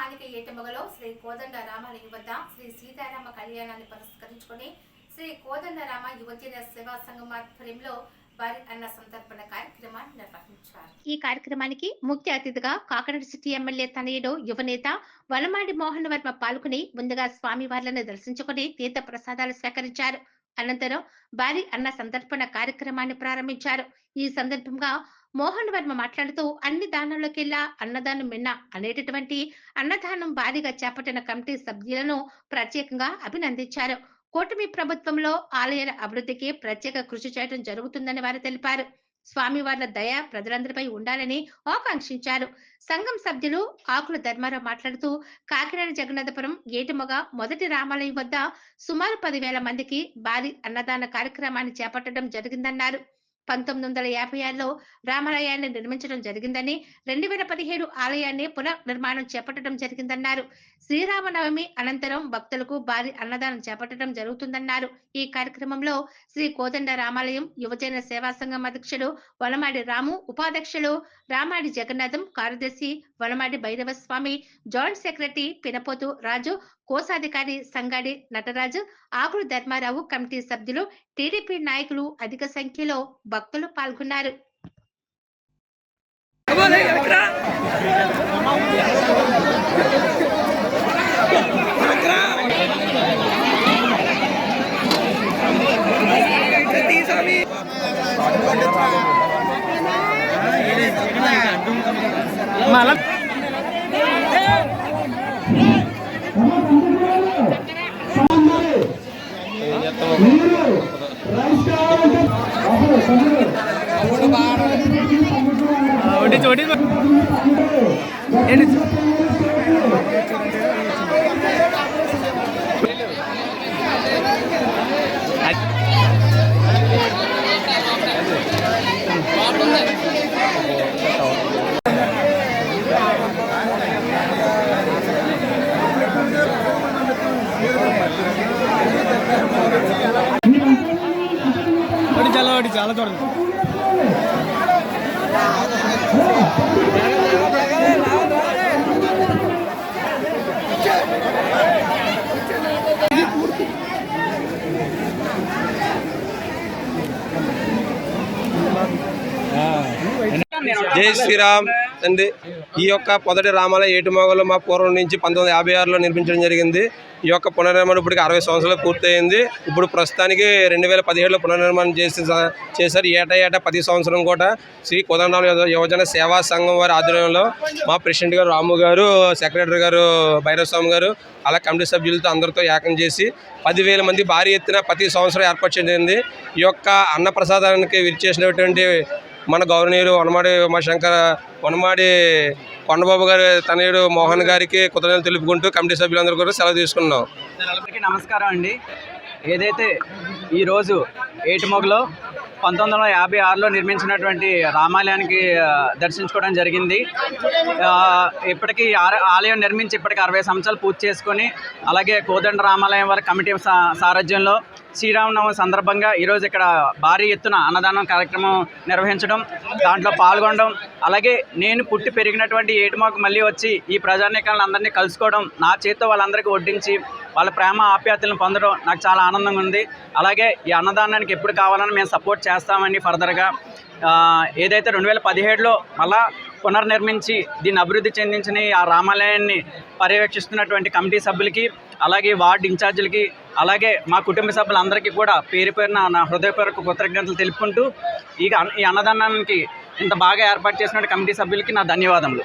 స్థానిక ఏటమగలో శ్రీ కోదండ రామాలయం వద్ద శ్రీ సీతారామ కళ్యాణాన్ని పురస్కరించుకొని శ్రీ కోదండరామ యువజన సేవా సంఘం ఆధ్వర్యంలో వారి అన్న సంతర్పణ కార్యక్రమాన్ని నిర్వహించారు. ఈ కార్యక్రమానికి ముఖ్య అతిథిగా కాకినాడ సిటీ ఎమ్మెల్యే తనయుడు యువనేత వనమాడి మోహన్ వర్మ పాల్గొని ముందుగా స్వామివార్లను దర్శించుకుని తీర్థ ప్రసాదాలు స్వీకరించారు. అనంతరం భారీ అన్న సంతర్పణ కార్యక్రమాన్ని ప్రారంభించారు. ఈ సందర్భంగా మోహన్ వర్మ మాట్లాడుతూ అన్ని దానాల్లోకెల్లా అన్నదానం మిన్న అనేటటువంటి అన్నదానం భారీగా చేపట్టిన కమిటీ సభ్యులను ప్రత్యేకంగా అభినందించారు. కూటమి ప్రభుత్వంలో ఆలయాల అభివృద్ధికి ప్రత్యేక కృషి చేయడం జరుగుతుందని వారు తెలిపారు. స్వామివార్ల దయ ప్రజలందరిపై ఉండాలని ఆకాంక్షించారు. సంఘం సభ్యులు ఆకుల ధర్మారావు మాట్లాడుతూ కాకినాడ జగన్నాథపురం ఏటిమొగ మొదటి రామాలయం వద్ద సుమారు పదివేల మందికి భారీ అన్నదాన కార్యక్రమాన్ని చేపట్టడం జరిగిందన్నారు. పంతొమ్మిది వందల యాభై ఆరులో రామాలయాన్ని నిర్మించడం జరిగిందని రెండు వేల పదిహేడు ఆలయాన్ని పునర్నిర్మాణం చేపట్టడం జరిగిందన్నారు. శ్రీరామనవమి అనంతరం భక్తులకు భారీ అన్నదానం చేపట్టడం జరుగుతుందన్నారు. ఈ కార్యక్రమంలో శ్రీ కోదండ రామాలయం యువజన సేవా సంఘం అధ్యక్షుడు వలమాడి రాము ఉపాధ్యక్షులు రామాడి జగన్నాథం కార్యదర్శి వలమాడి భైరవ స్వామి జాయింట్ సెక్రటరీ పినపోతు రాజు కోశాధికారి సంగాడి నటరాజు ఆకులు ధర్మారావు కమిటీ సభ్యులు టీడీపీ నాయకులు అధిక సంఖ్యలో భక్తులు పాల్గొన్నారు. ఒకటి చోటి ఏంటి ఒకటి చాలా Yeah. జై శ్రీరామ్. అండి ఈ యొక్క మొదటి రామాలయ ఏటుమొగలు మా పూర్వం నుంచి పంతొమ్మిది యాభై ఆరులో నిర్మించడం జరిగింది. ఈ యొక్క పునర్నిర్మాణం ఇప్పటికి అరవై సంవత్సరాలు పూర్తయింది. ఇప్పుడు ప్రస్తుతానికి రెండు వేల పదిహేడులో పునర్నిర్మాణం చేసి చేశారు. ఏటా ఏటా పది సంవత్సరం కూడా శ్రీ కోదండరామ యువజన సేవా సంఘం వారి ఆధ్వర్యంలో మా ప్రెసిడెంట్ గారు రాము గారు సెక్రటరీ గారు భైరవ స్వామి గారు అలా కమిటీ సభ్యులతో అందరితో ఏకం చేసి పదివేల మంది భారీ ఎత్తున ప్రతి సంవత్సరం ఏర్పాటు చేయడం ఈ యొక్క అన్నప్రసాదానికి విచ్చేసినటువంటి మన గౌరవనీయులు వనమాడి ఉమాశంకర్ వనమాడి కొండబాబు గారి తనయుడు మోహన్ గారికి కృతజ్ఞతలు తెలుపుకుంటూ కమిటీ సభ్యులందరూ కూడా సెలవు తీసుకున్నాం. నమస్కారం అండి. ఏదైతే ఈరోజు ఏటిమొగలో పంతొమ్మిది వందల యాభై ఆరులో నిర్మించినటువంటి రామాలయానికి దర్శించుకోవడం జరిగింది. ఇప్పటికీ ఆలయం నిర్మించి ఇప్పటికి అరవై సంవత్సరాలు పూర్తి చేసుకొని అలాగే కోదండ రామాలయం వారి కమిటీ సా- సారథ్యంలో శ్రీరామనవమి సందర్భంగా ఈరోజు ఇక్కడ భారీ ఎత్తున అన్నదానం కార్యక్రమం నిర్వహించడం దాంట్లో పాల్గొనడం అలాగే నేను పుట్టి పెరిగినటువంటి ఏటుమాకు మళ్ళీ వచ్చి ఈ ప్రజానీకాలను అందరినీ కలుసుకోవడం నా చేతితో వాళ్ళందరికీ వడ్డించి వాళ్ళ ప్రేమ ఆప్యాయతలను పొందడం నాకు చాలా ఆనందంగా ఉంది. అలాగే ఈ అన్నదానానికి ఎప్పుడు కావాలని మేము సపోర్ట్ చేస్తామని ఫర్దర్గా. ఏదైతే రెండు వేల పదిహేడులో మళ్ళా పునర్నిర్మించి దీన్ని అభివృద్ధి చెందించిన ఈ ఆ రామాలయాన్ని పర్యవేక్షిస్తున్నటువంటి కమిటీ సభ్యులకి అలాగే వార్డు ఇన్ఛార్జీలకి అలాగే మా కుటుంబ సభ్యులందరికీ కూడా పేరు పేరున నా హృదయపూర్వక కృతజ్ఞతలు తెలుపుకుంటూ ఈ ఈ అన్నదానానికి ఇంత బాగా ఏర్పాటు చేసిన కమిటీ సభ్యులకి నా ధన్యవాదములు.